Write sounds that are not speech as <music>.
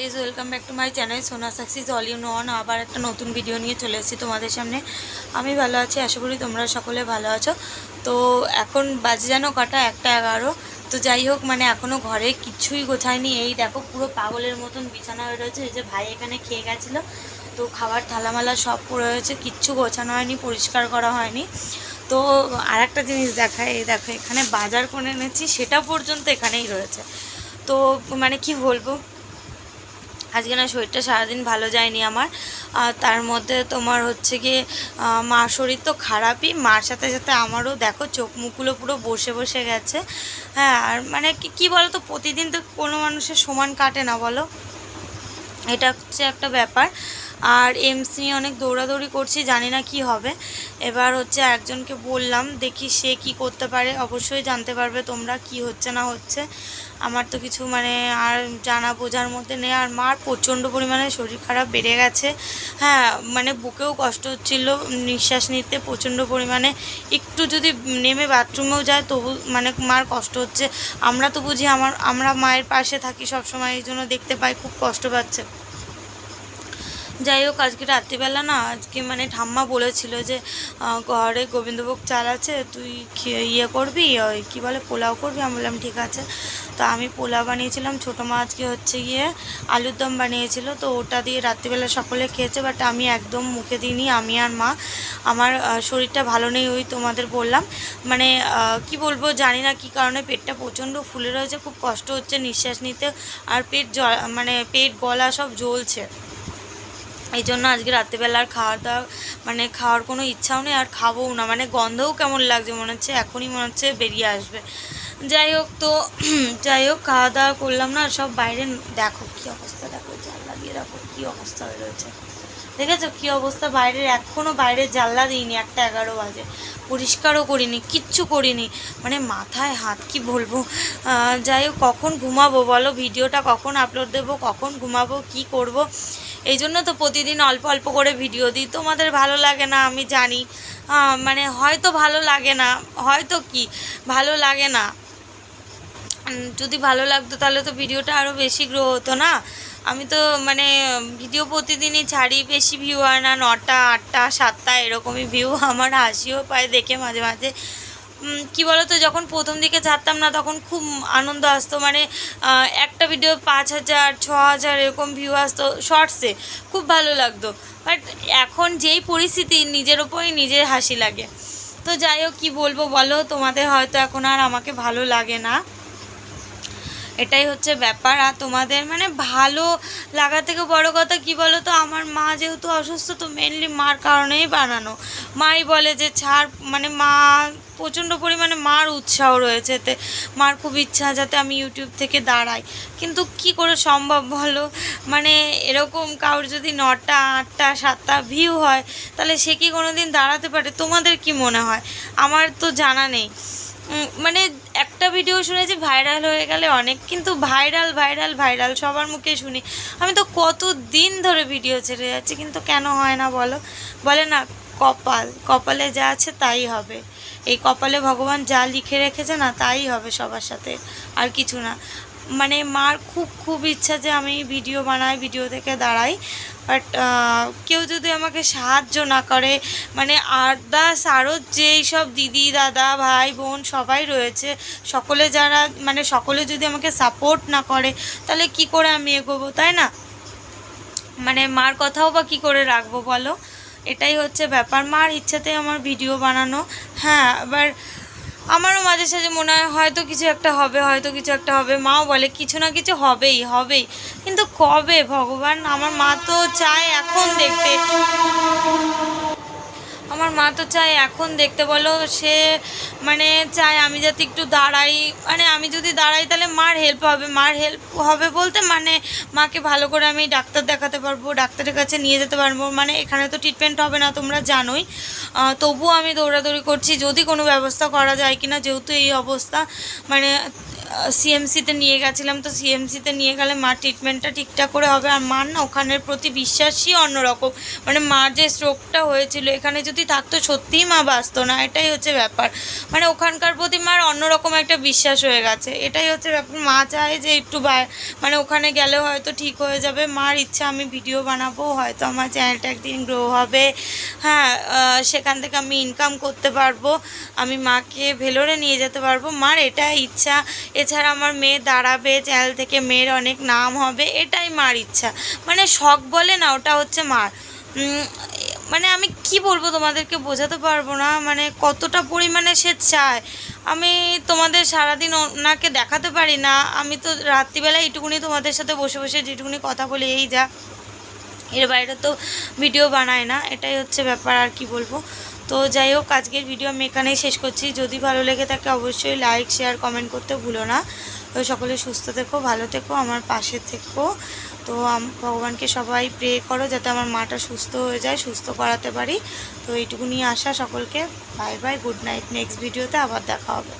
Guys welcome back to my channel Sona সাকসিস all you known আবার একটা নতুন video নিয়ে চলে এসেছি তোমাদের সামনে। আমি ভালো আছি, আশা করি তোমরা সকলে ভালো আছো। তো এখন বাজে যেন কটা? একটা এগারো। তো যাই হোক মানে এখনও ঘরে কিছুই গোছায়নি। এই দেখো, পুরো পাগলের মতন বিছানা হয়ে রয়েছে। এই যে ভাই এখানে খেয়ে গেছিল। তো খাবার থালামালা সব পড়ে রয়েছে। কিচ্ছু গোছানো হয়নি, পরিষ্কার করা হয়নি। তো আর একটা জিনিস দেখায় এই দেখো, এখানে বাজার করে এনেছি, সেটা পর্যন্ত এখানেই রয়েছে। তো মানে কি বলব? আজকে না শরীরটা সারাদিন ভালো যায়নি আমার। আর তার মধ্যে তোমার হচ্ছে গিয়ে মা শরীর তো খারাপই, মার সাথে সাথে আমারও দেখো চোখ মুখগুলো পুরো বসে বসে গেছে। হ্যাঁ আর মানে কী বলো তো প্রতিদিন তো কোনো মানুষের সমান কাটে না বলো। এটা হচ্ছে একটা ব্যাপার। আর এমস নিয়ে অনেক দৌড়াদৌড়ি করছি, জানি না কি হবে। এবার হচ্ছে একজনকে বললাম, দেখি সে কি করতে পারে। অবশ্যই জানতে পারবে তোমরা কি হচ্ছে না হচ্ছে। আমার তো কিছু মানে আর জানা বোঝার মধ্যে নেই। আর মার প্রচণ্ড পরিমাণে শরীর খারাপ বেড়ে গেছে। হ্যাঁ মানে বুকেও কষ্ট হচ্ছিল, নিঃশ্বাস নিতে প্রচণ্ড পরিমাণে। একটু যদি নেমে বাথরুমেও যায়, তবু মানে মার কষ্ট হচ্ছে। আমরা তো বুঝি আমার, আমরা মায়ের পাশে থাকি সব সময় এই জন্য দেখতে পাই, খুব কষ্ট পাচ্ছে। যাই হোক, আজকে রাত্রিবেলা না, আজকে মানে ঠাম্মা বলেছিল যে ঘরে গোবিন্দভোগ চাল আছে, তুই ইয়ে করবি ওই কী বলে, পোলাও করবি? আমি বললাম, ঠিক আছে। তো আমি পোলাও বানিয়েছিলাম, ছোটো মা আজকে হচ্ছে গিয়ে আলুর দম বানিয়েছিল, তো ওটা দিয়ে রাত্রিবেলা সকলে খেয়েছে বাট আমি একদম মুখে দিইনি, আমি আর মা। আমার শরীরটা ভালো নেই ওই তোমাদের বললাম। মানে কি বলব, জানি না কী কারণে পেটটা প্রচণ্ড ফুলে রয়েছে, খুব কষ্ট হচ্ছে নিঃশ্বাস নিতে, আর পেট মানে পেট গলা সব জ্বলছে। এই জন্য আজকে রাত্রিবেলা আর খাওয়া দাওয়া মানে খাওয়ার কোনো ইচ্ছাও নেই আর খাবোও না। মানে গন্ধও কেমন লাগছে, মনে হচ্ছে এখনই মনে হচ্ছে বেরিয়ে আসবে। যাই হোক তো, <clears throat> যাই হোক খাওয়া দাওয়া করলাম না সব বাইরে, দেখো কী অবস্থা, দেখো জাল লাগিয়ে রাখো কী অবস্থা হয়ে রয়েছে। দেখেছ কী অবস্থা? বাইরের এখনও বাইরে জানলা দিইনি, একটা এগারো বাজে। পরিষ্কারও করিনি, কিচ্ছু করিনি। মানে মাথায় হাত, কি বলব? যাই হোক, কখন ঘুমাবো বলো? ভিডিওটা কখন আপলোড দেবো? কখন ঘুমাবো? কি করব? এই জন্য তো প্রতিদিন অল্প অল্প করে ভিডিও দিই। তোমাদের ভালো লাগে না? আমি জানি। মানে হয়তো ভালো লাগে না। হয়তো কি? ভালো লাগে না। যদি ভালো লাগতো তাহলে তো ভিডিওটা আরও বেশি গ্রো হতো না? আমি তো মানে ভিডিও প্রতিদিনই ছাড়ি। বেশি ভিউ হয় না। নটা, আটটা, সাতটা এরকমই ভিউ আমার হাসিও পায়, দেখে মাঝে মাঝে। কি বলতো, যখন প্রথম দিকে ছাড়তাম না, তখন খুব আনন্দ আসতো। মানে একটা ভিডিও পাঁচ হাজার, ছ হাজার এরকম ভিউ আসতো শর্টসে খুব ভালো লাগতো। বাট এখন যেই পরিস্থিতি, নিজের ওপরই নিজের হাসি লাগে। তো যাই হোক, কী বলব বলো, তোমাদের হয়তো এখন আর আমাকে ভালো লাগে না। এটাই হচ্ছে ব্যাপার। আর তোমাদের মানে ভালো লাগা থেকে বড় কথা কি বলো তো আমার মা যেহেতু অসুস্থ, তো মেনলি মার কারণেই বানানো। মাই বলে যে, ছাড়। মানে মা প্রচণ্ড পরিমাণে মার উৎসাহ রয়েছে, এতে মার খুব ইচ্ছা যাতে আমি ইউটিউব থেকে দাঁড়াই। কিন্তু কি করে সম্ভব বলো? মানে এরকম কারোর যদি নটা, আটটা, সাতটা ভিউ হয়, তাহলে সে কি কোনো দিন দাঁড়াতে পারে? তোমাদের কি মনে হয়? আমার তো জানা নেই। মানে একটা ভিডিও শুনেছি ভাইরাল হয়ে গেলে অনেক, কিন্তু ভাইরাল ভাইরাল ভাইরাল সবার মুখে শুনি। আমি তো কত দিন ধরে ভিডিও ছেড়ে যাচ্ছি, কিন্তু কেন হয় না বলো? বলে না, কপাল, কপালে যা আছে তাই হবে। এই কপালে ভগবান যা লিখে রেখেছে না, তাই হবে সবার সাথে, আর কিছু না। মানে মার খুব খুব ইচ্ছা যে আমি ভিডিও বানাই, ভিডিও থেকে দাঁড়াই বাট কেউ যদি আমাকে সাহায্য না করে মানে আদার্স আরও যেই সব দিদি, দাদা, ভাই, বোন সবাই রয়েছে, সকলে যারা মানে সকলে যদি আমাকে সাপোর্ট না করে, তাহলে কি করে আমি এগোবো, তাই না? মানে মার কথাও বা কী করে রাখব বলো? এটাই হচ্ছে ব্যাপার। মার ইচ্ছাতেই আমার ভিডিও বানানো। হ্যাঁ এবার আমারও মাঝে সাঝে মনে হয় হয়তো কিছু একটা হবে, হয়তো কিছু একটা হবে। মাও বলে, কিছু না কিছু হবেই হবেই। কিন্তু কবে? ভগবান, আমার মা তো চায় এখন দেখতে। আমার মা তো চায় এখন দেখতে বলো, সে মানে চায় আমি যাতে একটু দাঁড়াই। মানে আমি যদি দাঁড়াই তাহলে মার হেল্প হবে, মার হেল্প হবে বলতে মানে মাকে ভালো করে আমি ডাক্তার দেখাতে পারব, ডাক্তারের কাছে নিয়ে যেতে পারব। মানে এখানে তো ট্রিটমেন্ট হবে না, তোমরা জানোই। তবুও আমি দৌড়াদৌড়ি করছি, যদি কোনো ব্যবস্থা করা যায় কি না যেহেতু এই অবস্থা মানে সিএমসিতে নিয়ে গেছিলাম, তো সিএমসিতে নিয়ে গেলে মার ট্রিটমেন্টটা ঠিকঠাক করে হবে। আর মার না ওখানের প্রতি বিশ্বাসই অন্যরকম। মানে মার যে স্ট্রোকটা হয়েছিল, এখানে যদি থাকতো সত্যিই মা বাঁচতো না, এটাই হচ্ছে ব্যাপার। মানে ওখানকার প্রতি মার অন্যরকম একটা বিশ্বাস হয়ে গেছে। এটাই হচ্ছে ব্যাপার। মা চায় যে একটু মানে ওখানে গেলে হয়তো ঠিক হয়ে যাবে। মার ইচ্ছা, আমি ভিডিও বানাবো, হয়তো আমার চ্যানেলটা একদিন গ্রো হবে। হ্যাঁ সেখান থেকে আমি ইনকাম করতে পারব। আমি মাকে ভেলোরে নিয়ে যেতে পারব। মার এটাই ইচ্ছা। এছাড়া আমার মেয়ে দাঁড়াবে চ্যানেল থেকে মেয়ের অনেক নাম হবে, এটাই মার ইচ্ছা। মানে শখ বলে না, ওটা হচ্ছে মার। মানে আমি কি বলব তোমাদেরকে বোঝাতে পারব না মানে কতটা পরিমাণে সে চায়। আমি তোমাদের সারাদিন ওনাকে দেখাতে পারি না, আমি তো রাত্রিবেলা এইটুকুনি তোমাদের সাথে বসে বসে যেটুকুনি কথা বলি, এই যা। এর বাইরে তো ভিডিও বানায় না, এটাই হচ্ছে ব্যাপার, আর কি বলব। তো যাই হোক, আজকের ভিডিও আমি এখানেই শেষ করছি। যদি ভালো লেগে থাকে অবশ্যই লাইক শেয়ার কমেন্ট করতে ভুলো না। তো সকলে সুস্থ থেকো, ভালো থেকো, আমার পাশে থেকো। তো ভগবানকে সবাই প্রে করো যাতে আমার মাটা সুস্থ হয়ে যায়, সুস্থ করাতে পারি। তো এইটুকু নিয়ে আসা সকলকে bye bye good night next ভিডিওতে আবার দেখা হবে।